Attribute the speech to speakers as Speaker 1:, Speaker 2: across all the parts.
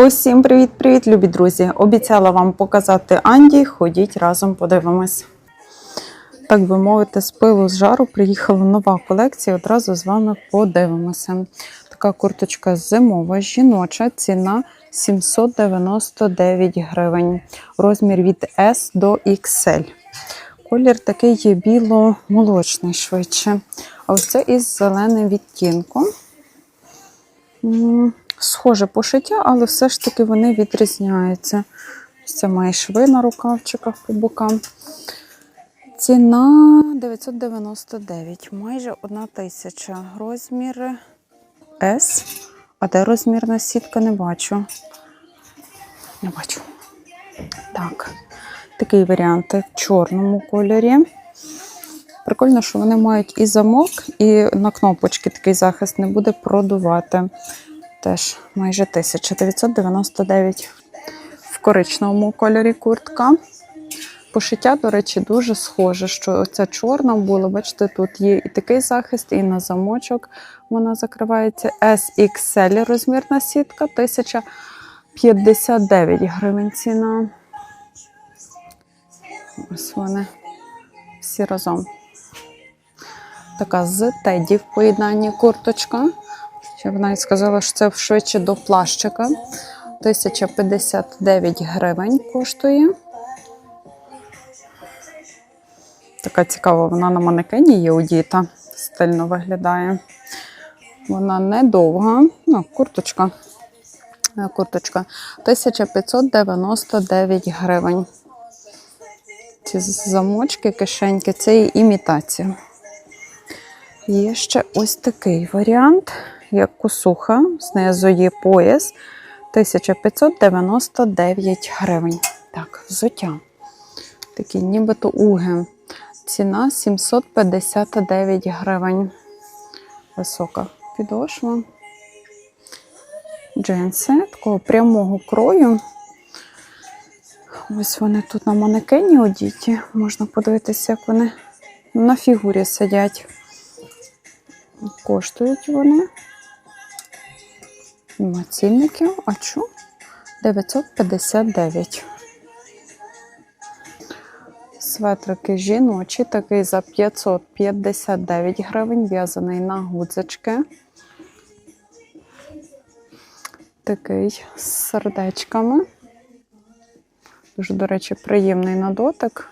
Speaker 1: Усім привіт-привіт, любі друзі! Обіцяла вам показати Анді. Ходіть разом подивимось. Так би мовити, з пилу з жару приїхала нова колекція. Одразу з вами подивимося. Така курточка зимова, жіноча, ціна 799 гривень. Розмір від S до XL. Колір такий є біло-молочний швидше. А ось це із зеленим відтінком. Схоже пошиття, але все ж таки вони відрізняються. Це має шви на рукавчиках по бокам. Ціна 999, майже 1 тисяча. Розмір S. А де розмірна сітка не бачу. Не бачу. Так, такий варіант в чорному кольорі. Прикольно, що вони мають і замок, і на кнопочки такий захист не буде продувати. Теж майже 1999 в коричневому кольорі куртка. Пошиття, до речі, дуже схоже, що ця чорна була. Бачите, тут є і такий захист, і на замочок вона закривається. SXL розмірна сітка 1059 гривень ціна. Ось вони всі разом. Така з теді в поєднанні курточка. Б навіть сказала, що це швидше до плащика. 1059 гривень коштує. Така цікава, вона на манекені є одіта, стильно виглядає. Вона недовга, ну, курточка. Курточка 1599 гривень. Ці замочки, кишеньки, це і імітація. Є ще ось такий варіант, як косуха, знизу є пояс 1599 гривень. Так, взуття. Такі нібито уги. Ціна 759 гривень. Висока підошва. Джинси такого прямого крою. Ось вони тут на манекені одіті. Можна подивитися, як вони на фігурі сидять. Коштують вони. Нема цінників, а чу? 959. Светрики жіночі, такий за 559 гривень, в'язаний на гудзички. Такий з сердечками. Дуже, до речі, приємний на дотик.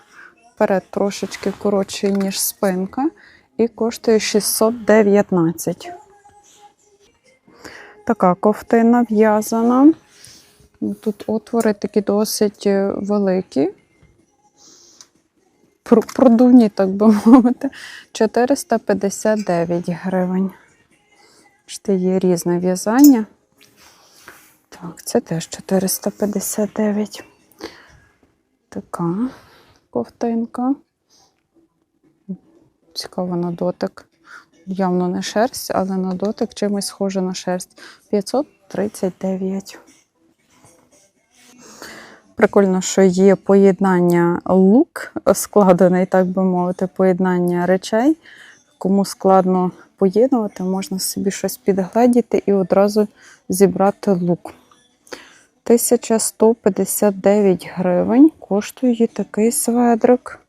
Speaker 1: Перед трошечки коротший, ніж спинка, і коштує 619. Така ковтина в'язана. Тут отвори такі досить е, великі. Пр- Продувні, так би мовити, 459 гривень. Бачите, є різне в'язання. Так, це теж 459. Така ковтинка. Цікаво на дотик. Явно не шерсть, але на дотик чимось схоже на шерсть. 539. Прикольно, що є поєднання лук, складений, так би мовити, поєднання речей. Кому складно поєднувати, можна собі щось підгледіти і одразу зібрати лук. 1159 гривень коштує такий сведрик.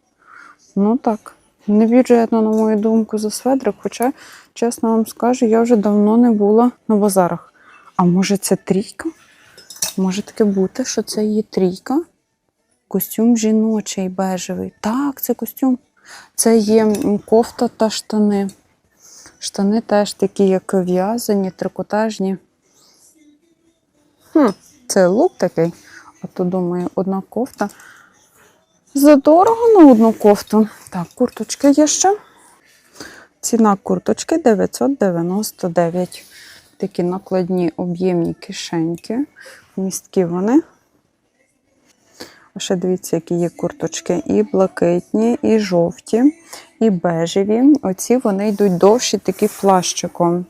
Speaker 1: Ну так, не бюджетно, на мою думку, за сведрик. Хоча, чесно вам скажу, я вже давно не була на базарах. А може це трійка? Може таке бути, що це є трійка? Костюм жіночий бежевий. Так, це костюм. Це є кофта та штани. Штани теж такі, як в'язані, трикотажні. Хм, це лук такий. А то думаю, одна кофта. Задорого на одну кофту. Так, курточки є ще. Ціна курточки 999. Такі накладні об'ємні кишеньки. Місткі вони. Ще дивіться, які є курточки. І блакитні, і жовті, і бежеві. Оці вони йдуть довші, такі плащиком.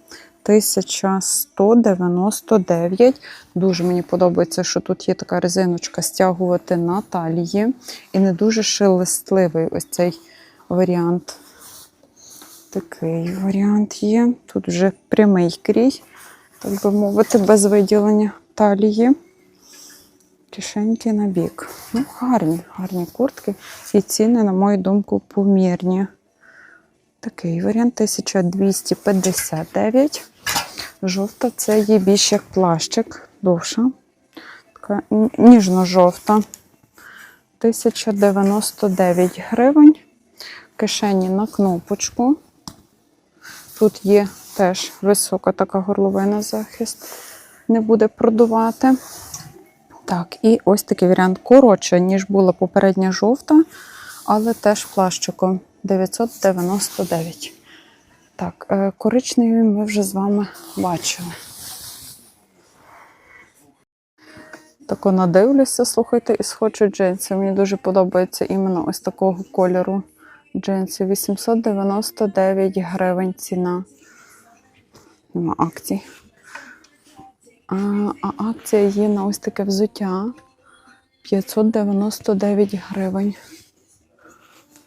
Speaker 1: 1199. Дуже мені подобається, що тут є така резиночка стягувати на талії. І не дуже шелестливий ось цей варіант. Такий варіант є. Тут вже прямий крій, так би мовити, без виділення талії. Кишеньки на бік. Ну, гарні, гарні куртки. І ціни, на мою думку, помірні. Такий варіант 1259. Жовта це є більш як плащик, довша. Така ніжно-жовта. 1099 гривень. Кишені на кнопочку. Тут є теж висока така горловина захист. Не буде продувати. Так, і ось такий варіант коротше, ніж була попередня жовта, але теж плащиком 999. Так, е, коричневі ми вже з вами бачили. Тако надивлюся, слухайте, і схочу джинси. Мені дуже подобається іменно ось такого кольору джинси. 899 гривень ціна. Нема акцій. А, а акція є на ось таке взуття 599 гривень.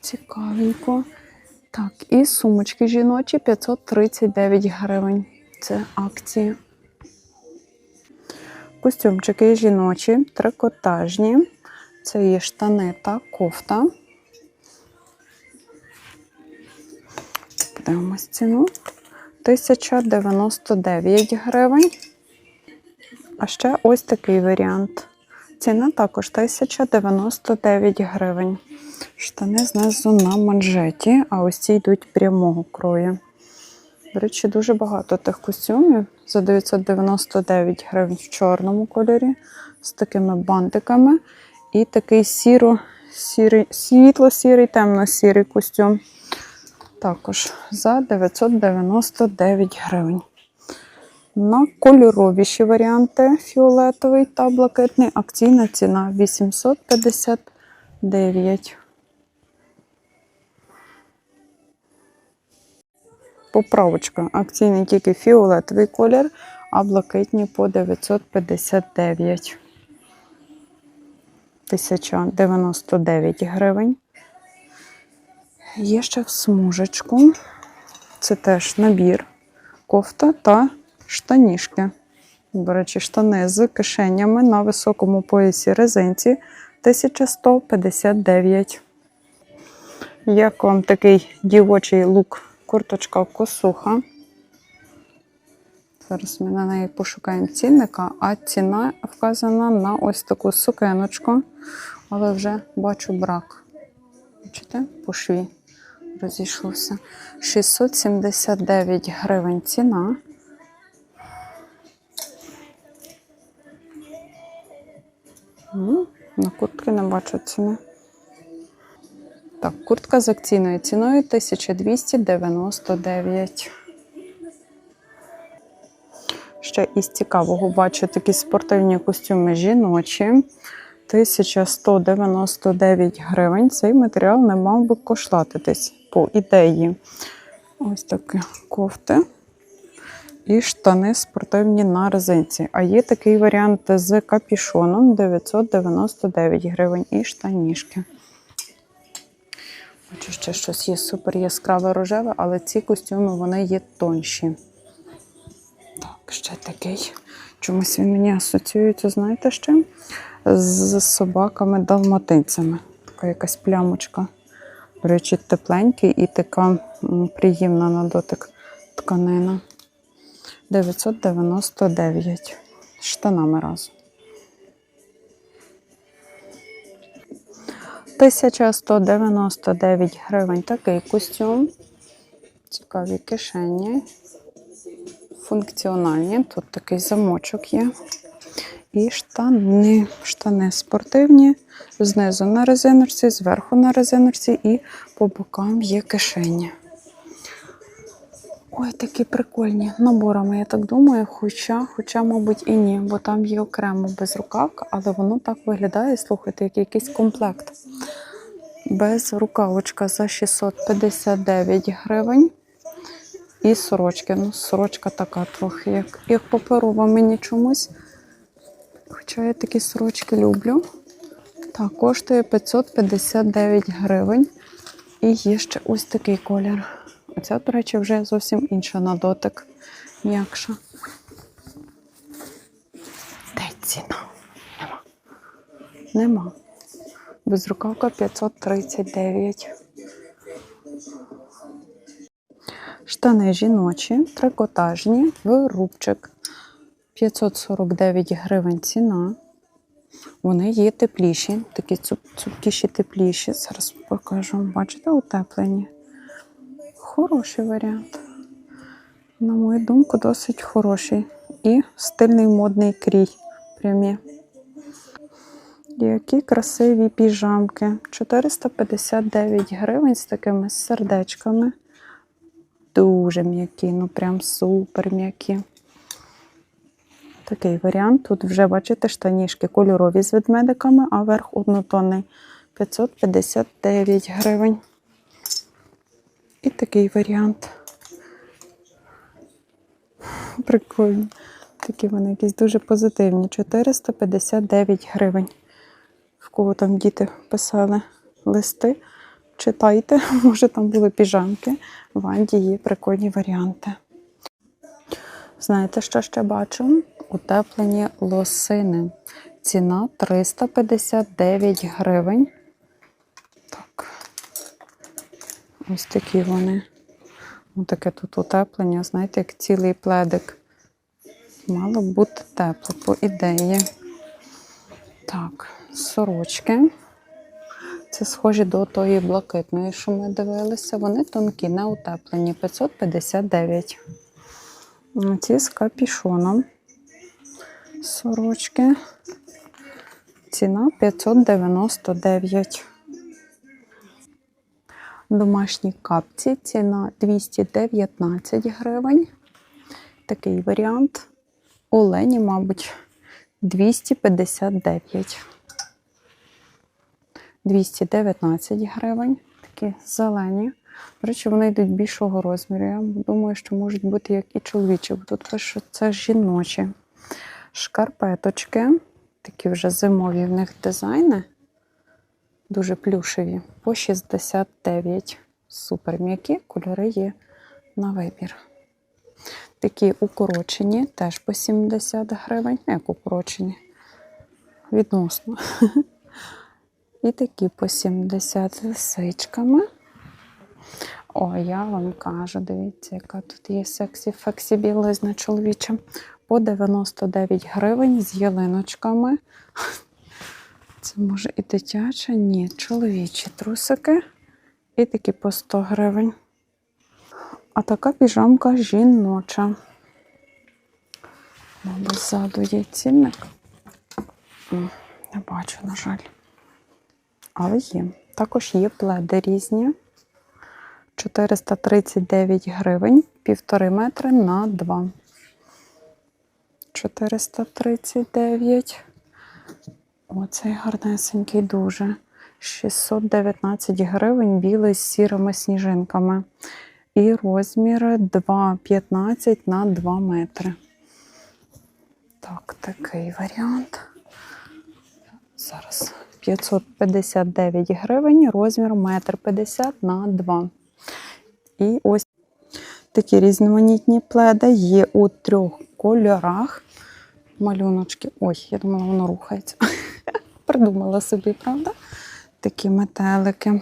Speaker 1: Цікавенько. Так, і сумочки жіночі 539 гривень. Це акції. Костюмчики жіночі, трикотажні. Це є штани та кофта. Подивимось ціну. 1099 гривень. А ще ось такий варіант. Ціна також 1099 гривень. Штани знизу на манжеті, а ось ці йдуть прямого крою. До речі, дуже багато тих костюмів за 999 гривень в чорному кольорі з такими бантиками. І такий сіро, сірий, світло-сірий, темно-сірий костюм. Також за 999 гривень. На кольоровіші варіанти фіолетовий та блакитний акційна ціна 859. Поправочка. Акційний тільки фіолетовий колір, а блакитні по 959. 1099 гривень. Є ще в смужечку. Це теж набір, кофта та штанішки. До речі, штани з кишенями на високому поясі резинці 1159. Як вам такий дівочий лук? Курточка косуха. Зараз ми на неї пошукаємо цінника, а ціна вказана на ось таку сукеночку, але вже бачу брак. Бачите, по шві розійшовся. 679 гривень ціна. На куртки не бачу ціни. Так, куртка з акційною ціною 1299. Ще із цікавого бачу такі спортивні костюми жіночі. 1199 гривень. Цей матеріал не мав би кошлатитись по ідеї. Ось такі кофти. І штани спортивні на резинці. А є такий варіант з капішоном 999 гривень і штанішки. Бачу, ще щось є супер яскраве рожеве, але ці костюми вони є тонші. Так, ще такий. Чомусь він мені асоціюється, знаєте, з чим? З собаками-далматинцями. Така якась плямочка. До речі, тепленький і така приємна на дотик тканина. 999 штанами разом. 1199 гривень такий костюм. Цікаві кишені. Функціональні. Тут такий замочок є. І штани. Штани спортивні. Знизу на резиночці, зверху на резиночці і по бокам є кишені. Ой, такі прикольні наборами, я так думаю, хоча, хоча, мабуть, і ні, бо там є окремо без безрукавка, але воно так виглядає, слухайте, як якийсь комплект. Без рукавочка за 659 гривень. І сорочки. Ну, сорочка така трохи, як, як паперова мені чомусь. Хоча я такі сорочки люблю. Так, коштує 559 гривень. І є ще ось такий колір. Оця, до речі, вже зовсім інша на дотик. М'якша. Де ціна? Нема. Нема. Безрукавка 539. Штани жіночі, трикотажні, рубчик. 549 гривень ціна. Вони є тепліші, такі цупкіші, тепліші. Зараз покажу. Бачите, утеплені. Хороший варіант. На мою думку, досить хороший. І стильний модний крій. Прямі. Які красиві піжамки. 459 гривень з такими сердечками. Дуже м'які, ну прям супер м'які. Такий варіант. Тут вже, бачите, штанішки кольорові з ведмедиками, а верх однотонний 559 гривень. І такий варіант. Прикольно. Такі вони якісь дуже позитивні. 459 гривень. В кого там діти писали листи. Читайте, може там були піжамки. В є прикольні варіанти. Знаєте, що ще бачу? Утеплені лосини. Ціна 359 гривень. Так. Ось такі вони. Ось таке тут утеплення, знаєте, як цілий пледик. Мало б бути тепло, по ідеї. Так, сорочки. Це схожі до тої блакитної, що ми дивилися. Вони тонкі, не утеплені. 559. Ці з капішоном. Сорочки. Ціна 599. Домашні капці. Ціна 219 гривень. Такий варіант. Олені, мабуть, 259. 219 гривень. Такі зелені. До речі, вони йдуть більшого розміру. Я думаю, що можуть бути як і чоловічі, бо тут пише, що це жіночі. Шкарпеточки. Такі вже зимові в них дизайни. Дуже плюшеві. По 69. Супер м'які. Кольори є на вибір. Такі укорочені, теж по 70 гривень. Ну, Як укорочені? Відносно. І такі по 70 з лисичками. О, я вам кажу, дивіться, яка тут є сексі фексі білизна чоловіча. По 99 гривень з ялиночками. Це може і дитяча? Ні, чоловічі трусики. І такі по 100 гривень. А така піжамка жіноча. Мабуть, ззаду є цінник. Не бачу, на жаль. Але є. Також є пледи різні. 439 гривень, півтори метри на 2. 439. Оцей гарнесенький дуже. 619 гривень, білий з сірими сніжинками. І розміри 2,15 на 2 метри. Так, такий варіант. Зараз 559 гривень, розмір 1,50 на 2. І ось такі різноманітні пледи є у трьох кольорах. Малюночки. Ой, я думала, воно рухається. Придумала собі, правда? Такі метелики.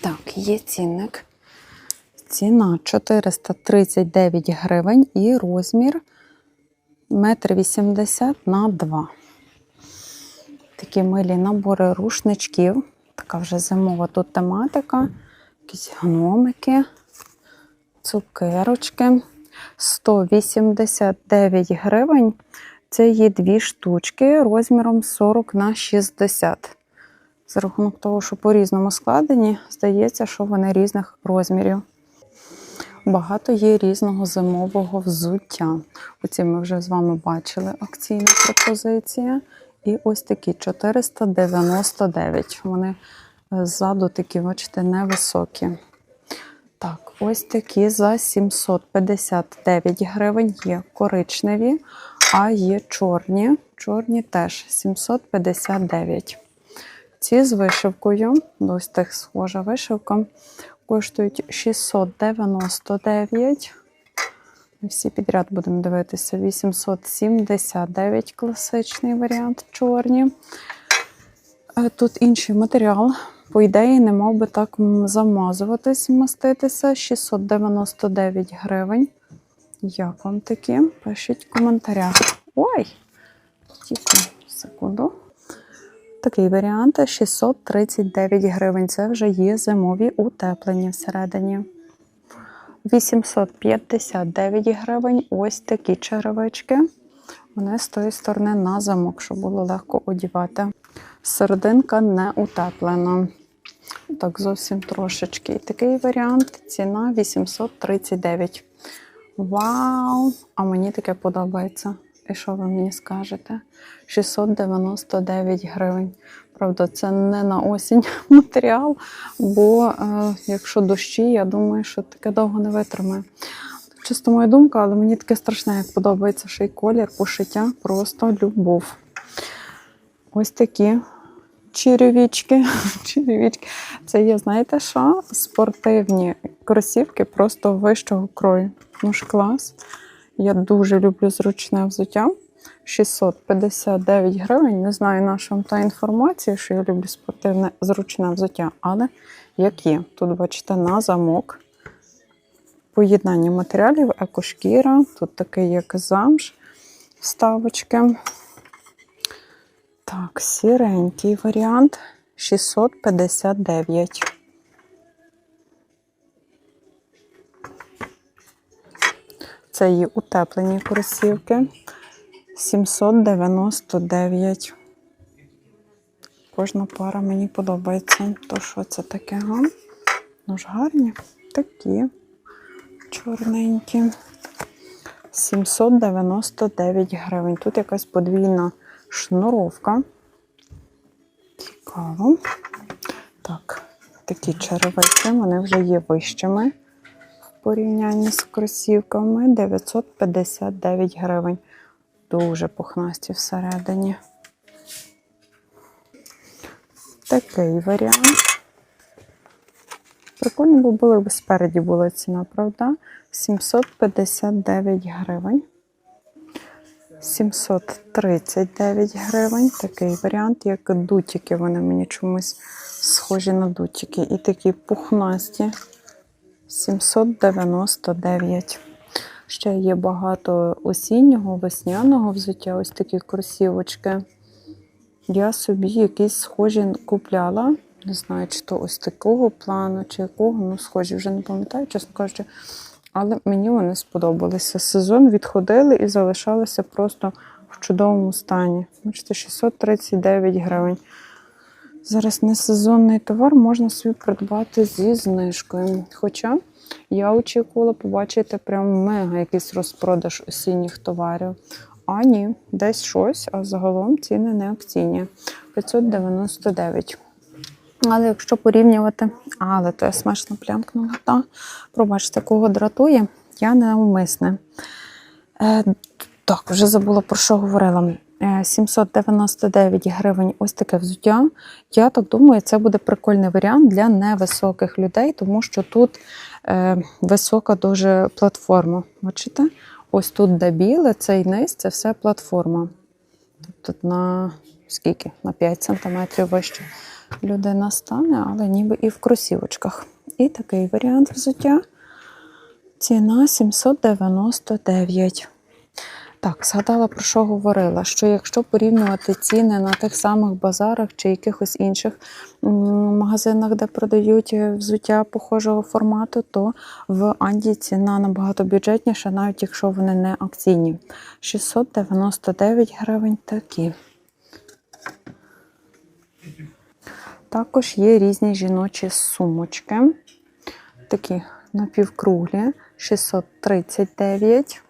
Speaker 1: Так, є цінник. Ціна 439 гривень і розмір 1,80 м на 2. Такі милі набори рушничків. Така вже зимова тут тематика. Якісь гномики, цукерочки. 189 гривень. Це є дві штучки розміром 40 на 60. За рахунок того, що по-різному складені, здається, що вони різних розмірів. Багато є різного зимового взуття. Оці ми вже з вами бачили акційна пропозиція. І ось такі 499. Вони е, ззаду такі, бачите, невисокі. Так, ось такі за 759 гривень є коричневі, а є чорні. Чорні теж 759. Ці з вишивкою, ось тих схожа вишивка, коштують 699. Ми всі підряд будемо дивитися. 879 класичний варіант чорні. Е, Тут інший матеріал. По ідеї, не мав би так замазуватись, маститися. 699 гривень. Як вам такі? Пишіть в коментарях. Ой! Тільки секунду. Такий варіант 639 гривень. Це вже є зимові утеплення всередині. 859 гривень. Ось такі черевички. Вони з тої сторони на замок, щоб було легко одівати. Серединка не утеплена. Так, зовсім трошечки. І такий варіант. Ціна 839. Вау! А мені таке подобається. І що ви мені скажете? 699 гривень. Правда, це не на осінь матеріал, бо е, якщо дощі, я думаю, що таке довго не витримає. Чисто моя думка, але мені таке страшне, як подобається ще й колір, пошиття, просто любов. Ось такі черевички. черевички. Це є, знаєте що? Спортивні кросівки просто вищого крою. Ну ж клас. Я дуже люблю зручне взуття. 659 гривень. Не знаю, на що вам та інформація, що я люблю спортивне зручне взуття, але як є. Тут, бачите, на замок. Поєднання матеріалів, екошкіра, тут такий як замш, вставочки. Так, сіренький варіант 659. Це є утеплені кросівки 799. Кожна пара мені подобається. То що це таке? га? Ну ж гарні. Такі чорненькі. 799 гривень. Тут якась подвійна шнуровка. Цікаво. Так, такі черевики, вони вже є вищими в порівнянні з кросівками. 959 гривень. Дуже пухнасті всередині. Такий варіант. Прикольно, бо було б спереді була ціна, правда? 759 гривень. 739 гривень. Такий варіант, як дутики. Вони мені чомусь схожі на дутики. І такі пухнасті. 799. Ще є багато осіннього, весняного взуття. Ось такі кросівочки. Я собі якісь схожі купляла. Не знаю, чи то ось такого плану, чи якого, ну, схожі, вже не пам'ятаю, чесно кажучи. Але мені вони сподобалися. Сезон відходили і залишалися просто в чудовому стані. Бачите, 639 гривень. Зараз не сезонний товар можна собі придбати зі знижкою. Хоча я очікувала побачити прям мега якийсь розпродаж осінніх товарів. А ні, десь щось, а загалом ціни не акційні. 599. Але якщо порівнювати, але то я смачно плямкнула, та пробачте, кого дратує, я неумисне. Е, так, вже забула про що говорила. Е, 799 гривень ось таке взуття. Я так думаю, це буде прикольний варіант для невисоких людей, тому що тут е, висока дуже платформа. Бачите? Ось тут де біле, цей низ це все платформа. Тобто на скільки? На 5 см вище людина стане, але ніби і в кросівочках. І такий варіант взуття. Ціна 799. Так, згадала про що говорила, що якщо порівнювати ціни на тих самих базарах чи якихось інших магазинах, де продають взуття похожого формату, то в Анді ціна набагато бюджетніша, навіть якщо вони не акційні. 699 гривень такі. Також є різні жіночі сумочки. Такі напівкруглі, 639.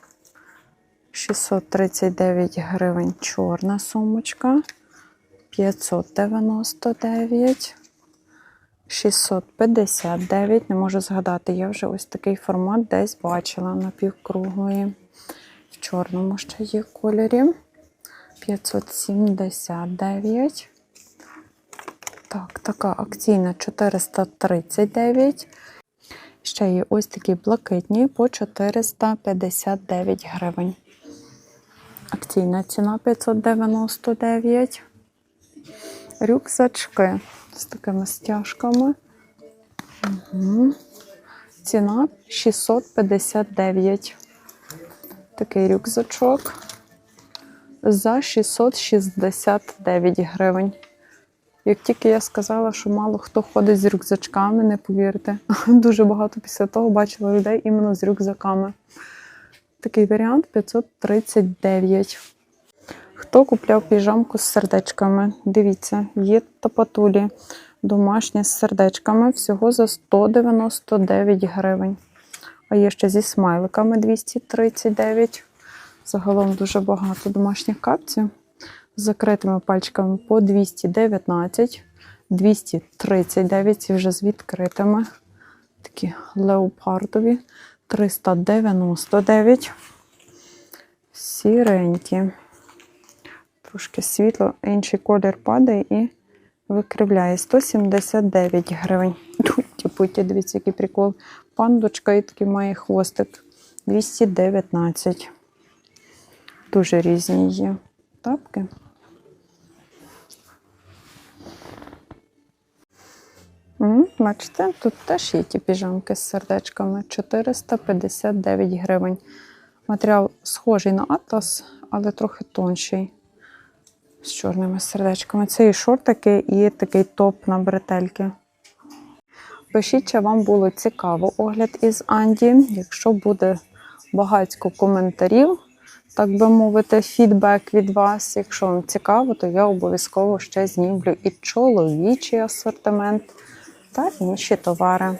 Speaker 1: 639 гривень чорна сумочка. 599. 659. Не можу згадати, я вже ось такий формат десь бачила напівкруглої. В чорному ще є кольорі. 579. Так, така акційна 439. Ще є ось такі блакитні по 459 гривень. Акційна ціна 599. Рюкзачки з такими стяжками. Угу. Ціна 659. Такий рюкзачок за 669 гривень. Як тільки я сказала, що мало хто ходить з рюкзачками, не повірте. Дуже багато після того бачила людей іменно з рюкзаками. Такий варіант 539. Хто купляв піжамку з сердечками? Дивіться, є топатулі домашні з сердечками всього за 199 гривень. А є ще зі смайликами 239. Загалом дуже багато домашніх капців з закритими пальчиками по 219, 239 ці вже з відкритими. Такі леопардові, 399. Сіренькі. Трошки світло, інший колір падає і викривляє 179 гривень. Тіпуті, дивіться, який прикол. Пандочка і такий має хвостик. 219. Дуже різні є тапки. Бачите, тут теж є ті піжамки з сердечками 459 гривень. Матеріал схожий на атлас, але трохи тонший. З чорними сердечками. Це і шортики, і такий топ на бретельки. Пишіть, чи вам було цікаво огляд із Анді. Якщо буде багатько коментарів, так би мовити, фідбек від вас. Якщо вам цікаво, то я обов'язково ще знімлю і чоловічий асортимент та інші товари.